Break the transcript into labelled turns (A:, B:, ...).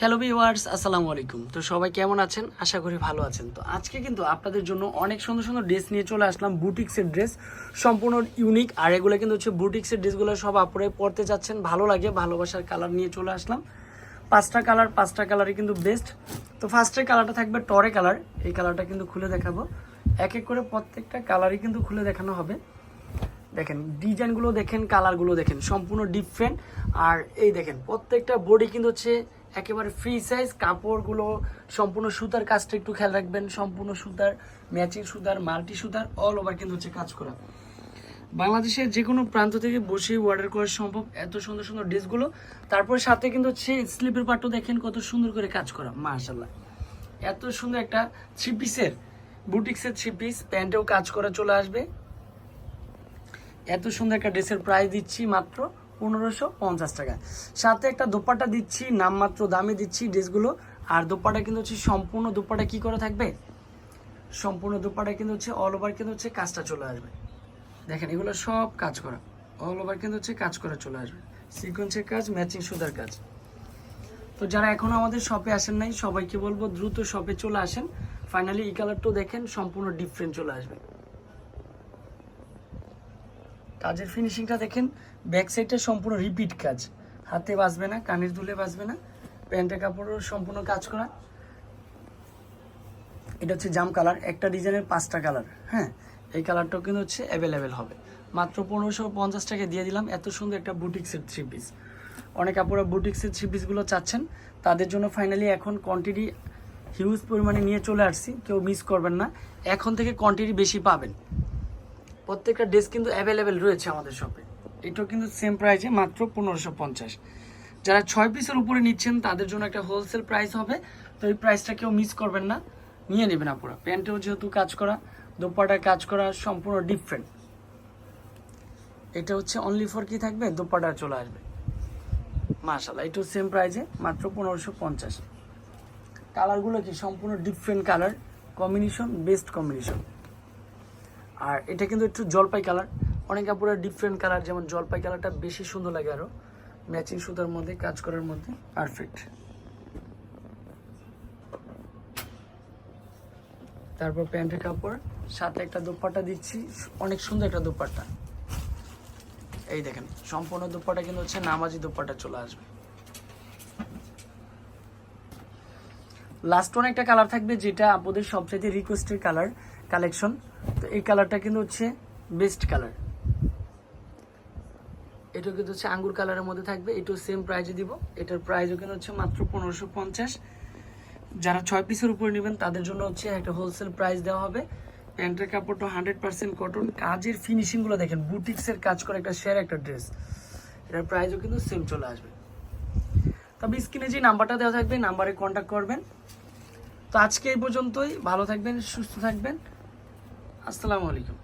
A: Hello viewers আসসালামু আলাইকুম। তো সবাই কেমন আছেন? আশা করি ভালো আছেন। তো আজকে কিন্তু আপনাদের জন্য অনেক সুন্দর সুন্দর ড্রেস নিয়ে চলে আসলাম, বুটিক্সের ড্রেস সম্পূর্ণ ইউনিক আর এগুলো কিন্তু হচ্ছে বুটিক্সের ড্রেসগুলো সব আপনারা পরতে যাচ্ছেন। ভালো লাগে, ভালোবাসার কালার নিয়ে চলে আসলাম। পাঁচটা কালার পাঁচটা কালারই কিন্তু বেস্ট তো ফার্স্টের কালারটা থাকবে টরে কালার এই কালারটা কিন্তু খুলে দেখাবো। এক এক করে প্রত্যেকটা কালারই কিন্তু খুলে দেখানো হবে। দেখেন ডিজাইনগুলো দেখেন কালারগুলো দেখেন। সম্পূর্ণ ডিফারেন্ট আর এই দেখেন, প্রত্যেকটা বডি কিন্তু হচ্ছে একেবারে ফ্রি সাইজ কাপড়গুলো সম্পূর্ণ সুতার কাজটা একটু খেয়াল রাখবেন। সম্পূর্ণ সুতার, ম্যাচিং সুতার, মাল্টি সুতার অল ওভার কিন্তু হচ্ছে কাজ করা। বাংলাদেশের যে কোনো প্রান্ত থেকে বসেই অর্ডার করা সম্ভব। এত সুন্দর সুন্দর ড্রেসগুলো। তারপর সাথে কিন্তু হচ্ছে স্লিপের পাটও দেখেন কত সুন্দর করে কাজ করা মাশাল্লাহ এত সুন্দর একটা থ্রি পিসের বুটিক্সের থ্রি পিস প্যান্টেও কাজ করা চলে আসবে। এত সুন্দর একটা ড্রেসের প্রাইস দিচ্ছি মাত্র পনেরোশো পঞ্চাশ টাকা। সাথে একটা দোপাটা দিচ্ছি, নামমাত্র দামে দিচ্ছি ড্রেসগুলো। আর দোপাটা কিন্তু হচ্ছে সম্পূর্ণ দোপাটা কি করে থাকবে? সম্পূর্ণ দোপাটা কিন্তু হচ্ছে অল ওভার কিন্তু হচ্ছে কাজটা চলে আসবে। দেখেন, এগুলো সব কাজ করা। অল ওভার কিন্তু হচ্ছে কাজ করা চলে আসবে। সিকোয়েন্সের কাজ ম্যাচিং সুতার কাজ। তো যারা এখনও আমাদের শপে আসেন নাই, সবাইকে বলব দ্রুত শপে চলে আসেন। ফাইনালি এই কালারটাও দেখেন, সম্পূর্ণ ডিফারেন্ট চলে আসবে। কাজের ফিনিশিংটা দেখেন ব্যাক সাইডটা সম্পূর্ণ রিপিট কাজ। হাতে বাজবে না, কানের দুলে বাজবে না, প্যান্টের কাপড়ও সম্পূর্ণ কাজ করা। এটা হচ্ছে জাম কালার একটা ডিজাইনের পাঁচটা কালার হ্যাঁ? এই কালারটাও কিন্তু হচ্ছে অ্যাভেলেবেল হবে। মাত্র পনেরোশো পঞ্চাশ টাকা দিয়ে দিলাম, এত সুন্দর একটা বুটিক্সের থ্রি পিস অনেক আপুরা বুটিক্সের থ্রি পিসগুলো চাচ্ছেন, তাদের জন্য ফাইনালি এখন কোয়ান্টিটি হিউজ পরিমাণে নিয়ে চলে আসছি, কেউ মিস করবেন না। এখন থেকে কোয়ান্টিটি বেশি পাবেন। প্রত্যেকটা ড্রেস কিন্তু অ্যাভেলেবেল রয়েছে আমাদের শপে এটাও কিন্তু সেম প্রাইসে মাত্র পনেরোশো পঞ্চাশ। যারা ছয় পিসের উপরে নিচ্ছেন, তাদের জন্য একটা হোলসেল প্রাইস হবে। তো এই প্রাইসটা কেউ মিস করবেন না। নিয়ে নেবেন আপুরা। প্যান্টেও যেহেতু কাজ করা দোপাটা কাজ করা, সম্পূর্ণ ডিফারেন্ট এটা হচ্ছে অনলি ফর কি থাকবে? দোপাটা চলে আসবে। মাশাল্লাহ এটাও সেম প্রাইসে মাত্র পনেরোশো পঞ্চাশ। কালারগুলো কি? সম্পূর্ণ different colour combination best combination আর এটা কিন্তু একটু জলপাই কালার অনেক কাপড়ের ডিফারেন্ট কালার যেমন জলপাই কালারটা বেশি সুন্দর লাগে আরও। ম্যাচিং সুতার মধ্যে, কাজ করার মধ্যে পারফেক্ট তারপর প্যান্টের কাপড়, সাথে একটা দোপাট্টা দিচ্ছি। অনেক সুন্দর একটা দোপাট্টা। এই দেখেন, সম্পূর্ণ দোপাট্টা কিন্তু হচ্ছে নামাজি দোপাট্টা চলে আসবে। লাস্ট ওয়ান একটা কালার থাকবে, যেটা আপনাদের সবচাইতে রিকোয়েস্টের কালার কালেকশন তো এই কালারটা কিন্তু হচ্ছে বেস্ট কালার এটা কিন্তু হচ্ছে আঙ্গুর কালারের মধ্যে থাকবে, এটাও সেম প্রাইজে দিব। এটার প্রাইসও কিন্তু হচ্ছে মাত্র পনেরোশো পঞ্চাশ। যারা ছয় পিসের উপরে নেবেন, তাদের জন্য হচ্ছে একটা হোলসেল প্রাইস দেওয়া হবে। প্যান্টের কাপড়টা হান্ড্রেড পার্সেন্ট কটন কাজের ফিনিশিংগুলো দেখেন, বুটিক্সের কাজ করে একটা শেয়ার একটা ড্রেস এটার প্রাইসও কিন্তু সেম চলে আসবে। তবে স্ক্রিনে যে নাম্বারটা দেওয়া থাকবে নাম্বারে কন্ট্যাক্ট করবেন। তো আজকে এই পর্যন্তই। ভালো থাকবেন, সুস্থ থাকবেন। আসসালামু আলাইকুম।